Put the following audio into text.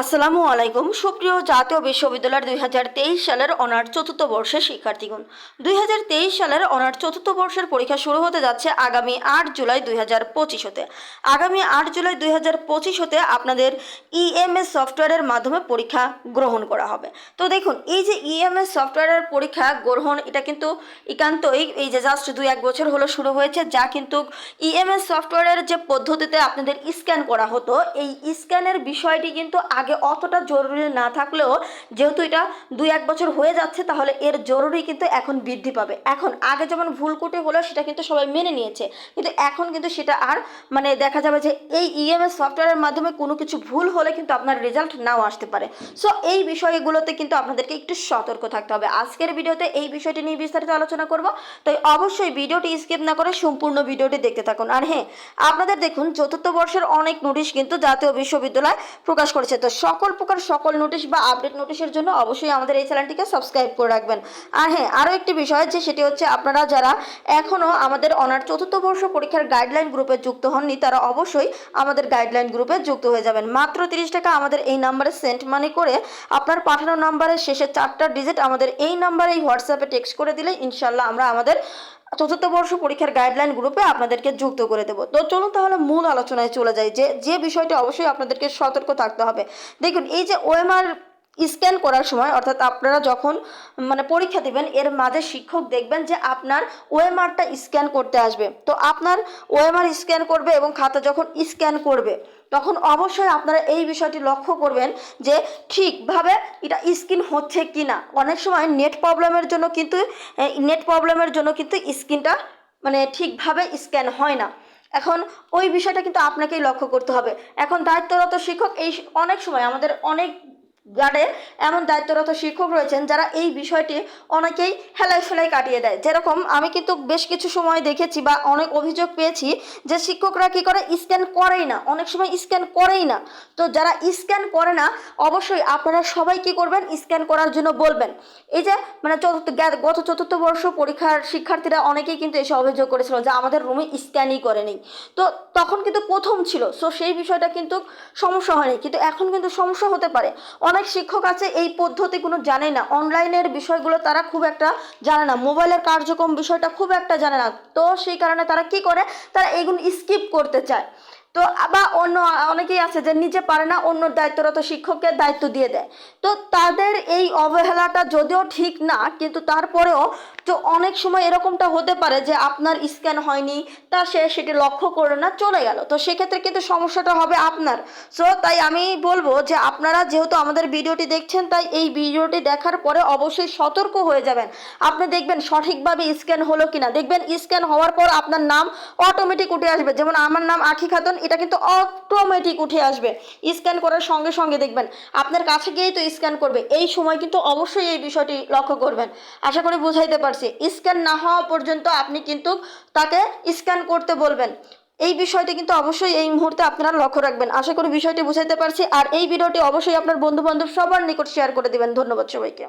আসসালামু আলাইকুম। সুপ্রিয় জাতীয় বিশ্ববিদ্যালয়ের দুই হাজার তেইশ সালের অনার চতুর্থ বর্ষের শিক্ষার্থীগণ। দুই হাজার তেইশ সালের অনার চতুর্থ বর্ষের পরীক্ষা শুরু হতে যাচ্ছে আগামী আট জুলাই দুই হাজার পঁচিশ হতে। আগামী আট জুলাই দুই হাজার পঁচিশ হতে আপনাদের ইএমএস সফটওয়্যারের মাধ্যমে পরীক্ষা গ্রহণ করা হবে। তো দেখুন, এই যে ইএমএস সফটওয়্যারের পরীক্ষা গ্রহণ, এটা কিন্তু একান্তই, এই যে জাস্ট দুই এক বছর হলো শুরু হয়েছে, যা কিন্তু ইএমএস সফটওয়্যারের যে পদ্ধতিতে আপনাদের স্ক্যান করা হতো, এই স্ক্যানের বিষয়টি কিন্তু আগে অতটা জরুরি না থাকলেও যেহেতু এটা দুই এক বছর হয়ে যাচ্ছে, তাহলে এর জরুরি কিন্তু এখন বৃদ্ধি পাবে। এখন আগে যেমন ভুল কুটে হলো, সেটা কিন্তু সবাই মেনে নিয়েছে। কিন্তু এখন কিন্তু সেটা আর মানে দেখা যাবে যে এই ইএমএস সফটওয়্যারের মাধ্যমে কোনো কিছু ভুল হলে কিন্তু আপনার রেজাল্ট নাও আসতে পারে। সো এই বিষয়গুলোতে কিন্তু আপনাদেরকে একটু সতর্ক থাকতে হবে। আজকের ভিডিওতে এই বিষয়টি নিয়ে বিস্তারিত আলোচনা করব। তাই অবশ্যই ভিডিওটি স্কিপ না করে সম্পূর্ণ ভিডিওটি দেখতে থাকুন। আর হ্যাঁ আপনাদের দেখুন, চতুর্থ বর্ষের অনেক নোটিশ কিন্তু জাতীয় বিশ্ববিদ্যালয় প্রকাশ করেছে। তো সকল প্রকার সকল নোটিশ বা আপডেট নোটিশের জন্য অবশ্যই আমাদের এই চ্যানেলটিকে সাবস্ক্রাইব করে রাখবেন। আর হ্যাঁ আরও একটি বিষয় যে সেটি হচ্ছে আপনারা যারা এখনও আমাদের অনার চতুর্থ বর্ষ পরীক্ষার গাইডলাইন গ্রুপে যুক্ত হননি, তারা অবশ্যই আমাদের গাইডলাইন গ্রুপে যুক্ত হয়ে যাবেন। মাত্র তিরিশ টাকা আমাদের এই নাম্বারে সেন্ট মানি করে আপনার পাঠানো নাম্বারের শেষে চারটা ডিজিট আমাদের এই নাম্বারে এই হোয়াটসঅ্যাপে টেক্সট করে দিলে ইনশাল্লাহ আমরা আমাদের চতুর্থ বর্ষ পরীক্ষার গাইডলাইন গ্রুপে আপনাদেরকে যুক্ত করে দেবো। তো চলুন তাহলে মূল আলোচনায় চলে যাই। যে যে বিষয়টি অবশ্যই আপনাদেরকে সতর্ক থাকতে হবে। দেখুন, এই যে ওএমআর স্ক্যান করার সময়, অর্থাৎ আপনারা যখন মানে পরীক্ষা দিবেন, এর মাঝে শিক্ষক দেখবেন যে আপনার ওএমআরটা স্ক্যান করতে আসবে। তো আপনার ওএমআর স্ক্যান করবে এবং খাতা যখন স্ক্যান করবে, তখন অবশ্যই আপনারা এই বিষয়টি লক্ষ্য করবেন যে ঠিকভাবে এটা স্ক্রিন হচ্ছে কি না অনেক সময় নেট প্রবলেমের জন্য কিন্তু নেট প্রবলেমের জন্য কিন্তু স্ক্রিনটা মানে ঠিকভাবে স্ক্যান হয় না। এখন ওই বিষয়টা কিন্তু আপনাকেই লক্ষ্য করতে হবে। এখন দায়িত্বরত শিক্ষক, এই অনেক সময় আমাদের অনেক গার্ডে এমন দায়িত্বরত শিক্ষক রয়েছেন যারা এই বিষয়টি অনেকেই হেলাই ফেলাই কাটিয়ে দেয়। যেরকম আমি কিন্তু বেশ কিছু সময় দেখেছি বা অনেক অভিযোগ পেয়েছি যে শিক্ষকরা কি করে স্ক্যান করেই না, অনেক সময় স্ক্যান করেই না। তো যারা স্ক্যান করে না, অবশ্যই আপনারা সবাই কি করবেন? স্ক্যান করার জন্য বলবেন। এই যে মানে চতুর্থ গত চতুর্থ বর্ষ পরীক্ষার শিক্ষার্থীরা অনেকেই কিন্তু এসে অভিযোগ করেছিল যে আমাদের রুমে স্ক্যানই করেনি। তো তখন কিন্তু প্রথম ছিল সো সেই বিষয়টা কিন্তু সমস্যা হয়নি। কিন্তু এখন কিন্তু সমস্যা হতে পারে। অনেক শিক্ষক আছে, এই পদ্ধতিগুলো জানে না। অনলাইনের বিষয়গুলো তারা খুব একটা জানে না। মোবাইলের কার্যক্রম বিষয়টা খুব একটা জানে না। তো সেই কারণে তারা কি করে? তারা এগুলো স্কিপ করতে চায়। তো বা অন্য, অনেকেই আছে যে নিজে পারে না অন্য দায়িত্বরত শিক্ষকের দায়িত্ব দিয়ে দেয়। তো তাদের এই অবহেলাটা যদিও ঠিক না, কিন্তু তারপরেও তো অনেক সময় এরকমটা হতে পারে যে আপনার স্ক্যান হয়নি, তা সে সেটি লক্ষ্য করে না, চলে গেল। তো সেক্ষেত্রে কিন্তু সমস্যাটা হবে আপনার। সো তাই আমি বলব যে আপনারা যেহেতু আমাদের ভিডিওটি দেখছেন, তাই এই ভিডিওটি দেখার পরে অবশ্যই সতর্ক হয়ে যাবেন। আপনি দেখবেন সঠিকভাবে স্ক্যান হলো কিনা। দেখবেন স্ক্যান হওয়ার পর আপনার নাম অটোমেটিক উঠে আসবে। যেমন আমার নাম আখি খাতুন এটা কিন্তু অটোমেটিক উঠে আসবে। স্ক্যান করার সঙ্গে সঙ্গে দেখবেন, আপনার কাছে গিয়েই তো স্ক্যান করবে। এই সময় কিন্তু অবশ্যই এই বিষয়টি লক্ষ্য করবেন। আশা করি বুঝাইতে পারছি। স্ক্যান না হওয়া পর্যন্ত আপনি কিন্তু তাকে স্ক্যান করতে বলবেন। এই বিষয়টি কিন্তু অবশ্যই এই মুহূর্তে আপনারা লক্ষ্য রাখবেন। আশা করি বিষয়টি বুঝাইতে পারছি। আর এই ভিডিওটি অবশ্যই আপনার বন্ধু বান্ধব সবার নিকট শেয়ার করে দিবেন। ধন্যবাদ সবাইকে।